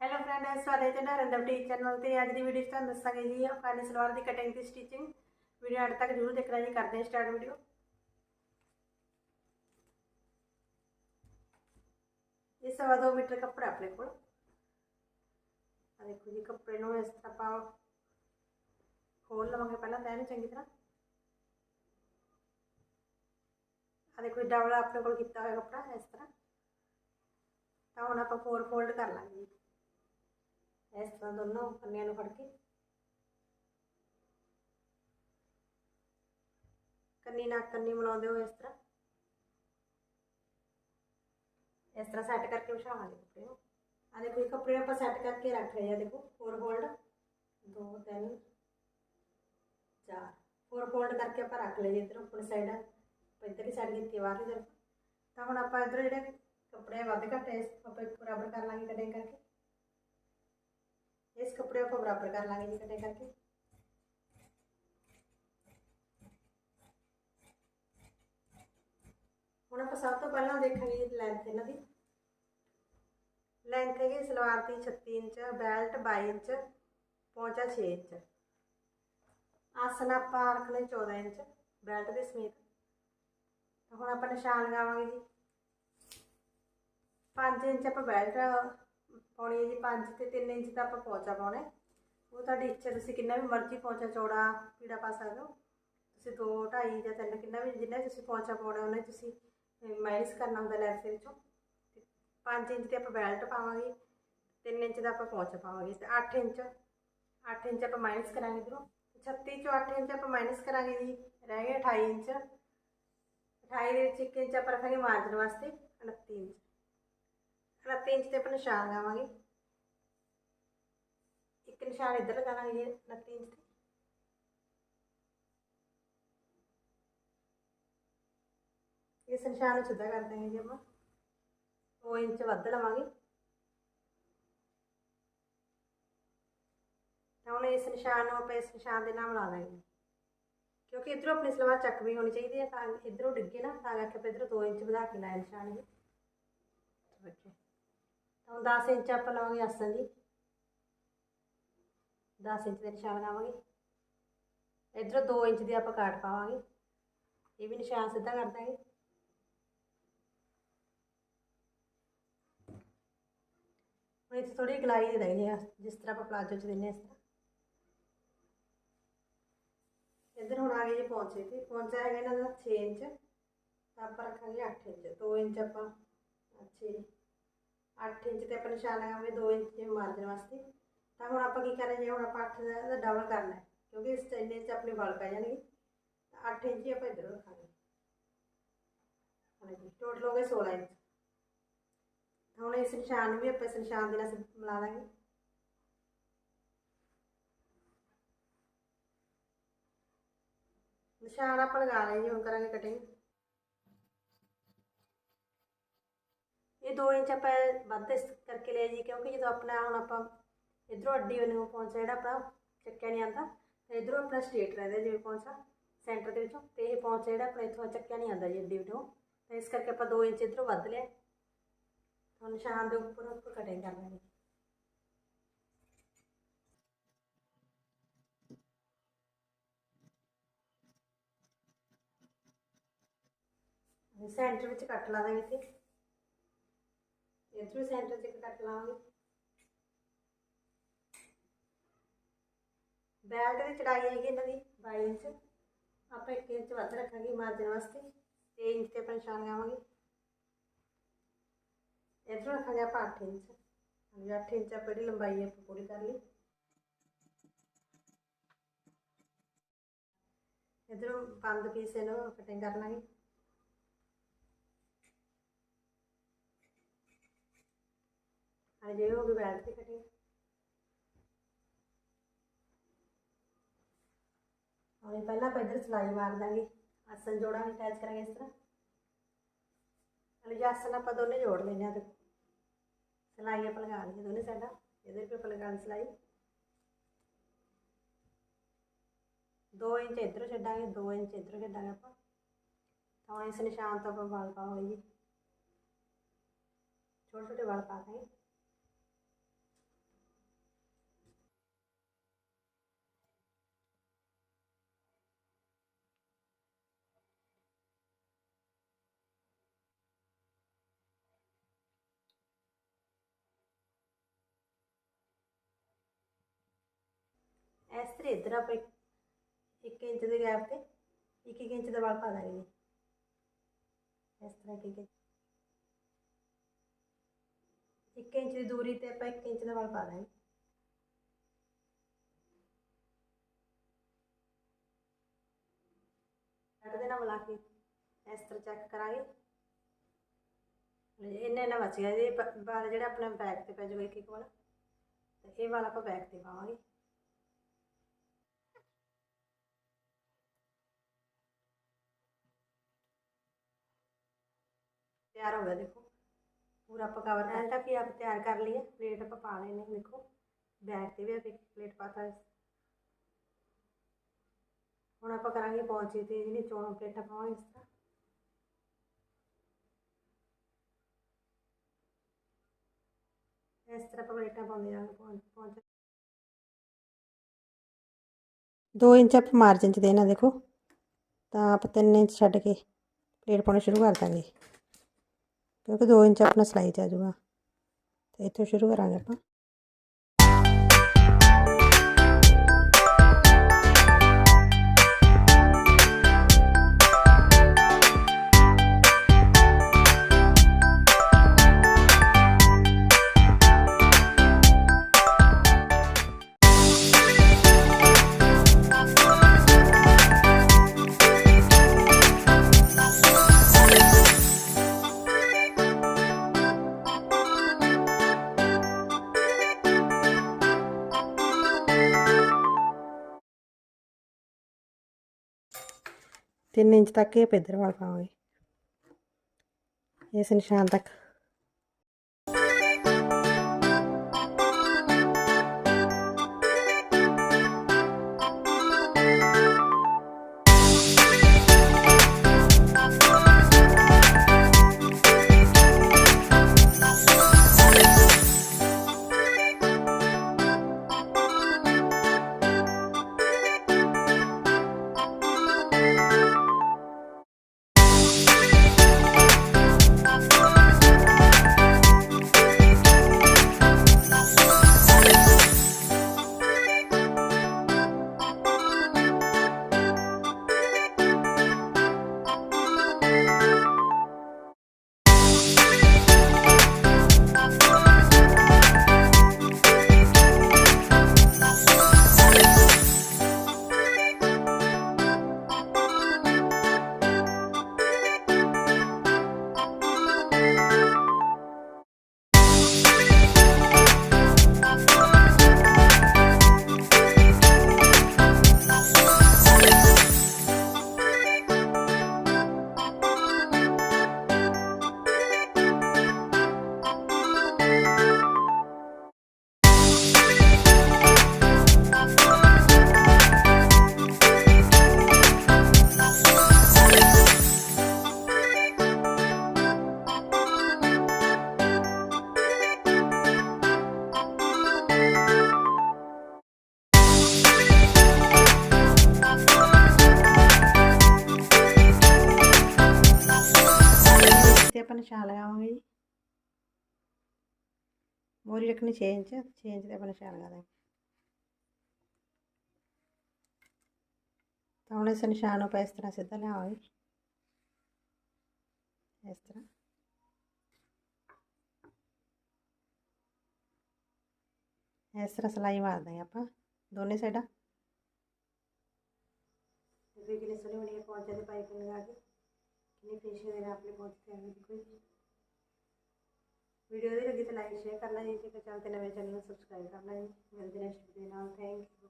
Hello friend ਸਵਾਗਤ ਹੈ ਤੁਹਾਡਾ ਰੰਦਮ ਟੀ ਚੈਨਲ ਤੇ। ਅੱਜ ਦੀ ਵੀਡੀਓ 'ਚ ਤੁਹਾਨੂੰ ਦੱਸਾਂਗੇ ਜੀ ਅਫਗਾਨੀ ਸਲਵਾਰ ਦੀ ਕਟਿੰਗ ਤੇ ਸਟਿਚਿੰਗ ਵੀਡੀਓ ਅੰਤ ਤੱਕ ਜ਼ਰੂਰ ਦੇਖਣਾ ਜੀ, ਕਰਦੇ ਹਾਂ ਸਟਾਰਟ ਵੀਡੀਓ ਇਹ ਸਵਾ ਦੋ ਮੀਟਰ ਕੱਪੜਾ ਆਪਣੇ ਕੋਲ। ਆ ਦੇਖੋ ਜੀ, ਕੱਪੜੇ ਨੂੰ ਇਸ ਤਰ੍ਹਾਂ ਆਪਾਂ ਖੋਲ ਲਵਾਂਗੇ ਪਹਿਲਾਂ ਤਾਂ ਇਹਨੂੰ ਚੰਗੀ ਤਰ੍ਹਾਂ। ਆ ਦੇਖੋ ਡਬਲ ਆਪਣੇ ਕੋਲ ਕੀਤਾ ਹੋਇਆ ਕੱਪੜਾ ਇਸ ਤਰ੍ਹਾਂ। ਤਾਂ ਹੁਣ ਆਪਾਂ ਫੋਰ ਫੋਲਡ ਕਰ ਲਾਂਗੇ ਇਸ ਤਰ੍ਹਾਂ ਦੋਨੋਂ ਕੰਨਿਆਂ ਨੂੰ ਫੜ ਕੇ। ਕੰਨੀ ਨਾਲ ਕੰਨੀ ਮਿਲਾਉਂਦੇ ਹੋ ਇਸ ਤਰ੍ਹਾਂ। ਇਸ ਤਰ੍ਹਾਂ ਸੈੱਟ ਕਰਕੇ ਵਿਛਾਵਾਂਗੇ ਕੱਪੜੇ ਨੂੰ। ਆ ਦੇਖੋ ਇਹ ਕੱਪੜੇ ਆਪਾਂ ਸੈੱਟ ਕਰਕੇ ਰੱਖ ਲਏ ਆ ਦੇਖੋ ਫੋਰ ਫੋਲਡ 2 3 4 ਫੋਰ ਫੋਲਡ ਕਰਕੇ ਆਪਾਂ ਰੱਖ ਲਏ ਇਧਰ ਉੱਪਰ ਸਾਈਡ ਇੱਧਰਲੀ ਸਾਈਡ ਕੀਤੀ ਬਾਹਰ ਤਰਫ। ਤਾਂ ਹੁਣ ਆਪਾਂ ਇਧਰ ਜਿਹੜੇ ਕੱਪੜੇ ਵੱਧ ਘੱਟ ਆਪਾਂ ਬਰਾਬਰ ਕਰ ਲਾਂਗੇ ਕਟਿੰਗ ਕਰਕੇ। ਇਸ ਕੱਪੜੇ ਆਪਾਂ ਬਰਾਬਰ ਕਰ ਲਾਂਗੇ ਜੀ ਕਟਿੰਗ ਕਰਕੇ ਹੁਣ ਆਪਾਂ ਸਭ ਤੋਂ ਪਹਿਲਾਂ ਦੇਖਾਂਗੇ ਲੈਂਥ ਇਹਨਾਂ ਦੀ ਲੈਂਥ ਹੈਗੀ ਸਲਵਾਰ ਦੀ 36 ਇੰਚ ਬੈਲਟ 22 ਇੰਚ ਪਹੁੰਚਾ 6 ਇੰਚ ਆਸਨ ਆਪਾਂ ਰੱਖਣੇ 14 ਇੰਚ ਬੈਲਟ ਦੇ ਸਮੇਤ ਤਾਂ ਹੁਣ ਆਪਾਂ ਨਿਸ਼ਾਨ ਲਗਾਵਾਂਗੇ ਜੀ 5 ਇੰਚ ਆਪਾਂ ਬੈਲਟ ਪਾਉਣੀ ਹੈ ਜੀ 5 ਤੇ 3 ਇੰਚ ਦਾ ਆਪਾਂ ਪੌਂਚਾ ਪਾਉਣਾ ਉਹ ਤੁਹਾਡੀ ਇੱਛਾ, ਤੁਸੀਂ ਕਿੰਨਾ ਵੀ ਮਰਜ਼ੀ ਪੌਂਚਾ ਚੌੜਾ ਪੀੜਾ ਪਾ ਸਕਦੇ ਹੋ। ਤੁਸੀਂ 2 2.5 ਜਾਂ 3 ਕਿੰਨਾ ਵੀ ਜਿੰਨਾ ਤੁਸੀਂ ਪੌਂਚਾ ਪਾਉਣਾ, ਉਹਨੇ ਤੁਸੀਂ ਮਾਈਨਸ ਕਰਨਾ ਹੁੰਦਾ ਲੈਂਥ ਦੇ ਵਿੱਚੋਂ। 5 ਇੰਚ ਤੇ ਆਪਾਂ ਬੈਲਟ ਪਾਵਾਂਗੇ। 3 ਇੰਚ ਦਾ ਆਪਾਂ ਪੌਂਚਾ ਪਾਵਾਂਗੇ। ਤੇ 8 ਇੰਚ 8 ਇੰਚ ਆਪਾਂ ਮਾਈਨਸ ਕਰਾਂਗੇ ਇਧਰੋਂ। 36 ਚੋਂ 8 ਇੰਚ ਆਪਾਂ ਮਾਈਨਸ ਕਰਾਂਗੇ ਜੀ। ਰਹਿ ਗਿਆ 28 ਇੰਚ। 28 ਦੇ ਵਿੱਚ 1 ਇੰਚ ਆਪਾਂ ਰੱਖਾਂਗੇ ਮਾਰਜਨ ਵਾਸਤੇ 29 ਇੰਚ। 29 ਇੰਚ ਤੇ ਆਪਾਂ ਨਿਸ਼ਾਨ ਲਗਾਵਾਂਗੇ ਇੱਕ ਨਿਸ਼ਾਨ ਇੱਧਰ ਲਗਾਵਾਂਗੇ ਜੀ 29 ਇੰਚ ਤੇ। ਇਸ ਨਿਸ਼ਾਨ ਨੂੰ ਸਿੱਧਾ ਕਰ ਦਾਂਗੇ ਜੀ ਆਪਾਂ। 2 ਇੰਚ ਵੱਧ ਲਵਾਂਗੇ। ਤਾਂ ਹੁਣ ਇਸ ਨਿਸ਼ਾਨ ਨੂੰ ਆਪਾਂ ਇਸ ਨਿਸ਼ਾਨ ਦੇ ਨਾਲ ਮਿਲਾ ਦਾਂਗੇ ਕਿਉਂਕਿ ਇਧਰੋਂ ਆਪਣੀ ਸਲਵਾਰ ਚੱਕ ਵੀ ਹੋਣੀ ਚਾਹੀਦੀ ਹੈ ਤਾਂ ਇਧਰੋਂ ਡਿੱਗੇ ਨਾ, ਤਾਂ ਕਰਕੇ ਆਪਾਂ ਇਧਰੋਂ 2 ਇੰਚ ਵਧਾ ਕੇ ਲਾਇਆ ਨਿਸ਼ਾਨ ਜੀ ਰੱਖੇ ਹੁਣ 10 ਇੰਚ ਆਪਾਂ ਲਵਾਂਗੇ ਆਸਨ ਜੀ। 10 ਇੰਚ ਦੇ ਨਿਸ਼ਾਨ ਲਾਵਾਂਗੇ। ਇਧਰੋਂ 2 ਇੰਚ ਦੀ ਆਪਾਂ ਕਾਟ ਪਾਵਾਂਗੇ। ਇਹ ਵੀ ਨਿਸ਼ਾਨ ਸਿੱਧਾ ਕਰ ਦਾਂਗੇ। ਹੁਣ ਇੱਥੇ ਥੋੜੀ ਗਲਾਈ ਦੇ ਦੇਣੀ ਜਿਸ ਤਰ੍ਹਾਂ ਆਪਾਂ ਪਲਾਜੋ ਚ ਦਿੰਨੇ ਇਸ ਤਰ੍ਹਾਂ। ਇੱਧਰ ਹੁਣ ਆ ਗਏ ਜੀ ਪਹੁੰਚੇ ਤੇ। ਪਹੁੰਚਾ ਹੈਗਾ ਇਹਨਾਂ ਦਾ 6 ਇੰਚ। ਆਪਾਂ ਰੱਖਾਂਗੇ 8 ਇੰਚ। 2 ਇੰਚ ਆਪਾਂ 6 8 ਇੰਚ ਤੇ ਆਪਾਂ ਨਿਸ਼ਾਨ ਲਗਾਵਾਂਗੇ 2 ਇੰਚ ਦੇ ਮਾਰਜਨ ਵਾਸਤੇ ਤਾਂ ਹੁਣ ਆਪਾਂ ਕੀ ਕਰਨਾ ਜੀ ਹੁਣ ਆਪਾਂ 8 ਦਾ ਡਬਲ ਕਰਨਾ ਹੈ ਕਿਉਂਕਿ ਇਸ ਇੰਨੇ ਚ ਆਪਣੇ ਵਾਲ ਪੈ ਜਾਣਗੇ ਤਾਂ 8 ਇੰਚ ਹੀ ਆਪਾਂ ਇੱਧਰ ਰੱਖਾਂਗੇ ਹਾਂਜੀ ਟੋਟਲ ਹੋ ਗਏ 16 ਇੰਚ ਹੁਣ ਇਸ ਨਿਸ਼ਾਨ ਨੂੰ ਵੀ ਆਪਾਂ ਇਸ ਨਿਸ਼ਾਨ ਦੇ ਨਾਲ ਮਿਲਾ ਦਾਂਗੇ ਨਿਸ਼ਾਨ ਆਪਾਂ ਲਗਾ ਲਏ ਜੀ ਹੁਣ ਕਰਾਂਗੇ ਕਟਿੰਗ ਇਹ 2 ਇੰਚ ਆਪਾਂ ਵੱਧ ਇਸ ਕਰਕੇ ਲਿਆ ਜੀ ਕਿਉਂਕਿ ਜਦੋਂ ਆਪਣਾ ਹੁਣ ਆਪਾਂ ਇਧਰੋਂ ਅੱਡੀ ਨੂੰ ਪਹੁੰਚਾ ਜਿਹੜਾ ਆਪਣਾ ਚੱਕਿਆ ਨਹੀਂ ਆਉਂਦਾ ਤੇ ਇਧਰੋਂ ਆਪਣਾ ਸਟ੍ਰੇਟ ਰਹਿੰਦਾ ਜਿਵੇਂ ਪਹੁੰਚਾ ਸੈਂਟਰ ਦੇ ਵਿੱਚੋਂ ਤੇ ਇਹ ਪਹੁੰਚਾ ਜਿਹੜਾ ਆਪਣਾ ਇੱਥੋਂ ਚੱਕਿਆ ਨਹੀਂ ਆਉਂਦਾ ਜੀ ਅੱਡੀ ਵਿੱਚੋਂ ਤਾਂ ਇਸ ਕਰਕੇ ਆਪਾਂ 2 ਇੰਚ ਇਧਰੋਂ ਵੱਧ ਲਿਆ ਹੁਣ ਨਿਸ਼ਾਨ ਦੇ ਉੱਪਰ ਉੱਪਰ ਕਟਿੰਗ ਕਰ ਲਾਂਗੇ ਸੈਂਟਰ ਵਿੱਚ ਕੱਟ ਲਾ ਦਾਂਗੇ ਇੱਥੇ ਇੱਧਰੋਂ ਸੈਂਟਰ 'ਚ ਇੱਕ ਕੱਟ ਲਾਵਾਂਗੇ ਬੈਲਟ ਦੀ ਚੜਾਈ ਹੈਗੀ ਇਹਨਾਂ ਦੀ 22 ਇੰਚ ਆਪਾਂ 1 ਇੰਚ ਵੱਧ ਰੱਖਾਂਗੇ ਮਾਰਜਨ ਵਾਸਤੇ 3 ਇੰਚ ਤੇ ਆਪਾਂ ਨਿਸ਼ਾਨ ਲਗਾਵਾਂਗੇ ਇਧਰੋਂ ਰੱਖਾਂਗੇ ਆਪਾਂ 8 ਇੰਚ ਹਾਂਜੀ 8 ਇੰਚ ਆਪਾਂ ਜਿਹੜੀ ਲੰਬਾਈ ਆਪਾਂ ਪੂਰੀ ਕਰ ਲਈ ਇਧਰੋਂ ਬੰਦ ਪੀਸ ਇਹਨੂੰ ਕਟਿੰਗ ਕਰ ਲਾਂਗੇ అది ఏవో వెళ్తే కట్టి और पहला आप इधर सिलाई मार देंगे। आसन जोड़ा भी अटैच करेंगे इस तरह। चलो ये आसन आप दोनों जोड़ लेने तो सिलाई आप लगा लेंगे दोनों साइडा इधर भी आप लगा सिलाई। दो इंच इधर छा दो इंच इधर छा आप। तो इस निशान तो आप वाल पाओगे जी। छोटे छोटे वाल पा देंगे। ਇਸ ਤਰ੍ਹਾਂ ਇੱਧਰ ਆਪਾਂ 1 ਇੰਚ ਦੇ ਗੈਪ ਤੇ 1 1 ਇੰਚ ਦਾ ਵਾਲ ਪਾ ਦਾਂਗੇ ਜੀ। ਇਸ ਤਰ੍ਹਾਂ ਕਿ 1 ਇੰਚ। ਦੀ ਦੂਰੀ ਤੇ ਆਪਾਂ 1 ਇੰਚ ਦਾ ਵਾਲ ਪਾ ਦਾਂਗੇ। ਕੱਟ ਦੇਣਾ ਮਿਲਾ ਕੇ ਇਸ ਤਰ੍ਹਾਂ ਚੈੱਕ ਕਰਾਂਗੇ। ਇੰਨਾ ਇੰਨਾ ਬਚ ਗਿਆ ਇਹ ਵਾਲ ਜਿਹੜਾ ਆਪਣਾ ਬੈਕ ਤੇ ਪੈ ਜਾਊਗਾ ਇੱਕ ਇੱਕ ਵਾਲਾ ਤੇ ਇਹ ਵਾਲਾ ਆਪਾਂ ਬੈਕ ਤੇ ਪਾਵਾਂਗੇ। ਤਿਆਰ ਹੋ ਗਿਆ ਦੇਖੋ। ਪੂਰਾ ਆਪਾਂ ਕਵਰ ਕਰਤਾ ਫਿਰ ਆਪ ਤਿਆਰ ਕਰ ਲਈਏ। ਪਲੇਟ ਆਪਾਂ ਪਾ ਲੈਣੇ ਦੇਖੋ। ਬੈਕ ਤੇ ਵੀ ਆਪਾਂ ਇੱਕ ਪਲੇਟ ਪਾਤਾ ਹੈ। ਹੁਣ ਆਪਾਂ ਕਰਾਂਗੇ ਪੌਂਚੇ ਤੇ ਜਿਹੜੀ ਚੋਣ ਪਲੇਟਾਂ ਪਾਵਾਂਗੇ ਇਸ ਤਰ੍ਹਾਂ। ਇਸ ਤਰ੍ਹਾਂ ਪਲੇਟਾਂ ਪਾਉਂਦੇ ਜਾਵਾਂਗੇ ਪੌਂਚ। 2 ਇੰਚ ਆਪਾਂ ਮਾਰਜਨ ਚ ਦੇਣਾ ਦੇਖੋ। ਤਾਂ ਆਪਾਂ 3 ਇੰਚ ਛੱਡ ਕੇ ਪਲੇਟ ਪਾਉਣੀ ਸ਼ੁਰੂ ਕਰ ਦਾਂਗੇ। ਕਿਉਂਕਿ 2 ਇੰਚ ਆਪਣਾ ਸਿਲਾਈ 'ਚ ਆ ਜਾਊਗਾ। ਤੇ ਇੱਥੋਂ ਸ਼ੁਰੂ ਕਰਾਂਗੇ ਆਪਾਂ। ਤਿੰਨ ਇੰਚ ਤੱਕ ਇਹ ਆਪਾਂ ਇੱਧਰ ਵਾਲ ਪਾਵਾਂਗੇ। ਇਸ ਨਿਸ਼ਾਨ ਤੱਕ। పెట్టుకుని చేయించి చేయించి తెప్పనిషాను కదా. తమడేసిన షాను పేస్తున్నా సిద్ధలే అవి? వేస్తున్నా इस तरह सिलाई मार देंगे आप दोनों साइड पहुँचे पाइपिंग लगा फिनिशिंग देना आपने बहुत ध्यान रखो वीडियो भी लगी तो लाइक, शेयर करना जी इसी के चलते नवे चैनल सब्सक्राइब करना जल्दी next video now thank you.